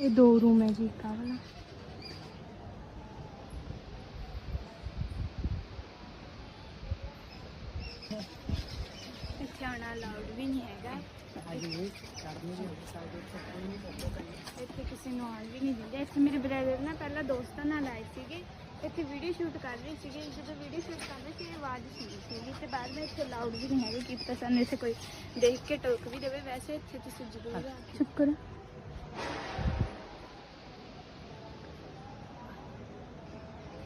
ਇਹ ਦੋ ਰੂਮ ਹੈ ਜੀ ਇੱਕ ਵਾਲਾ। ਇੱਥੇ ਆਉਣਾ ਅਲਾਉਡ ਵੀ ਨਹੀਂ ਹੈਗਾ। ਇੱਥੇ ਕਿਸੇ ਨੂੰ ਆਉਣ ਵੀ ਨਹੀਂ ਦਿੰਦੇ। ਇੱਥੇ ਮੇਰੇ ਬ੍ਰਦਰ ਨਾ ਪਹਿਲਾਂ ਦੋਸਤਾਂ ਨਾਲ ਆਏ ਸੀਗੇ। ਇੱਥੇ ਵੀਡੀਓ ਸ਼ੂਟ ਕਰ ਰਹੇ ਸੀਗੇ। ਜਦੋਂ ਵੀਡੀਓ ਸ਼ੂਟ ਕਰ ਰਹੇ ਸੀ ਆਵਾਜ਼ ਸੁਣੀ ਸੀਗੀ। ਤੇ ਬਾਅਦ ਵਿੱਚ ਇੱਥੇ ਅਲਾਉਡ ਵੀ ਨਹੀਂ ਹੈਗੇ। ਕਿ ਪਤਾ ਸਾਨੂੰ ਇੱਥੇ ਕੋਈ ਦੇਖ ਕੇ ਟੋਕ ਵੀ ਦੇਵੇ। ਵੈਸੇ ਇੱਥੇ ਤੁਸੀਂ ਜ਼ਰੂਰ ਆ ਕੇ ਚੁੱਪ ਕਰੋ।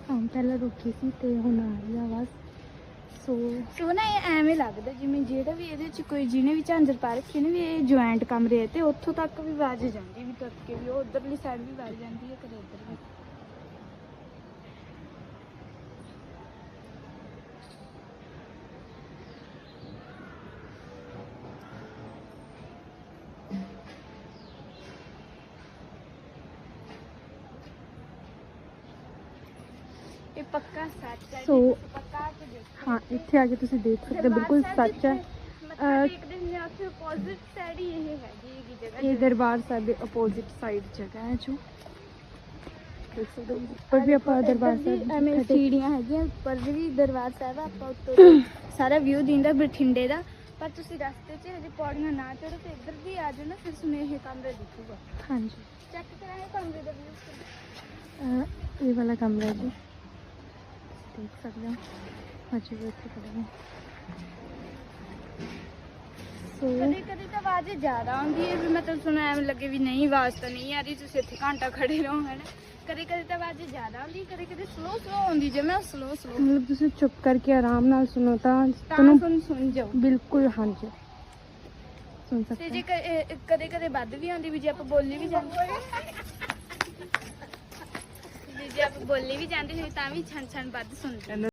ਹਾਂ, ਪਹਿਲਾਂ ਰੁਕੀ ਸੀ ਤੇ ਹੁਣ ਆ ਰਹੀ ਆ ਬਸ ਸੋ ਸੋ ਨਾ ਇਹ ਐਵੇਂ ਲੱਗਦਾ ਜਿਵੇਂ ਜਿਹੜਾ ਵੀ ਇਹਦੇ ਚ ਕੋਈ ਜਿਹਨੇ ਵੀ ਝਾਂਜਰ ਪਾ ਰੱਖੀ ਨੇ ਵੀ ਇਹ ਜੁਆਇੰਟ ਕਮਰੇ ਹੈ ਤੇ ਉੱਥੋਂ ਤੱਕ ਵੀ ਵਾਜ ਜਾਂਦੀ ਵੀ ਤੁਰ ਕੇ ਵੀ, ਉਹ ਉਧਰਲੀ ਸਾਈਡ ਵੀ ਵੱਜ ਜਾਂਦੀ ਹੈ, ਕਦੇ ਇੱਧਰ ਵੀ। ਇਹ ਪੱਕਾ ਸੱਚ ਹੈ ਸੋ- ਜੀ, ਪੱਕਾ ਕੇ ਦੇਖੋ। ਹਾਂ ਇੱਥੇ ਆ ਕੇ ਤੁਸੀਂ ਦੇਖ ਸਕਦੇ ਹੋ ਬਿਲਕੁਲ ਸੱਚ ਹੈ। ਸਾਈਡ ਇਹ ਜਗ੍ਹਾ ਦਰਬਾਰ ਸਾਹਿਬ ਦੇ ਆਪੋਜ਼ਿਟ ਸਾਈਡ ਜਗ੍ਹਾ ਹੈ ਜੋ। ਦੇਖ ਸਕਦੇ ਹੋ ਉੱਪਰ ਵੀ ਆਪਾਂ ਦਰਬਾਰ ਸਾਹਿਬ ਐਵੇਂ ਸੀੜੀਆਂ ਹੈਗੀਆਂ ਉੱਪਰ ਵੀ ਦਰਬਾਰ ਸਾਹਿਬ ਆਪਾਂ ਉੱਤੋਂ ਸਾਰਾ ਵਿਊ ਦਿੰਦਾ ਬਠਿੰਡੇ ਦਾ। ਪਰ ਤੁਸੀਂ ਰਸਤੇ 'ਚ ਹਜੇ ਪੌੜੀਆਂ ਨਾ ਚੜੋ ਤੇ ਇੱਧਰ ਦੀ ਆ ਜਾਓ ਨਾ ਫਿਰ ਤੁਹਾਨੂੰ ਇਹ ਕਮਰਾ ਦਿਖੂਗਾ। ਹਾਂਜੀ। ਚੈੱਕ ਕਰਾਂਗੇ ਕਮਰੇ ਦਾ ਵਿਊ ਇਹ ਵਾਲਾ ਕਮਰਾ ਜੀ। ਦੇਖ ਸਕਦੇ ਹੋ। ਹਾਂਜੀ ਵੀ ਇੱਥੇ ਖੜੇ ਨੇ ਸੋ ਕਦੇ ਕਦੇ ਤਾਂ ਆਵਾਜ਼ ਜ਼ਿਆਦਾ ਆਉਂਦੀ ਹੈ ਵੀ ਮਤਲਬ ਤੁਹਾਨੂੰ ਐਵੇਂ ਲੱਗੇ ਵੀ ਨਹੀਂ ਆਵਾਜ਼ ਤਾਂ ਨਹੀਂ ਆ ਰਹੀ ਤੁਸੀਂ ਇੱਥੇ ਘੰਟਾ ਖੜੇ ਰਹੋ ਹੈ ਨਾ ਕਦੇ ਕਦੇ ਤਾਂ ਆਵਾਜ਼ ਜ਼ਿਆਦਾ ਆਉਂਦੀ ਕਦੇ ਕਦੇ ਸਲੋ ਸਲੋ ਆਉਂਦੀ ਜਿਵੇਂ ਸਲੋ ਸਲੋ ਮਤਲਬ ਤੁਸੀਂ ਚੁੱਪ ਕਰਕੇ ਆਰਾਮ ਨਾਲ ਸੁਣੋ ਤਾਂ ਤੁਹਾਨੂੰ ਤੁਹਾਨੂੰ ਸੁਣ ਜਾਓ। ਬਿਲਕੁਲ ਹਾਂਜੀ। ਸੁਣ ਤੇ ਸਕਦੇ ਜੇ। ਕਦੇ ਕਦੇ ਵੱਧ ਵੀ ਆਉਂਦੀ ਵੀ ਜੇ ਆਪਾਂ ਬੋਲੀ ਵੀ ਜਾਂਦੇ। ਜੇ ਆਪਾਂ ਬੋਲੀ ਵੀ ਜਾਂਦੇ ਹੋਏ ਤਾਂ ਵੀ ਛਣ ਛਣ ਵੱਧ ਸੁਣਦੇ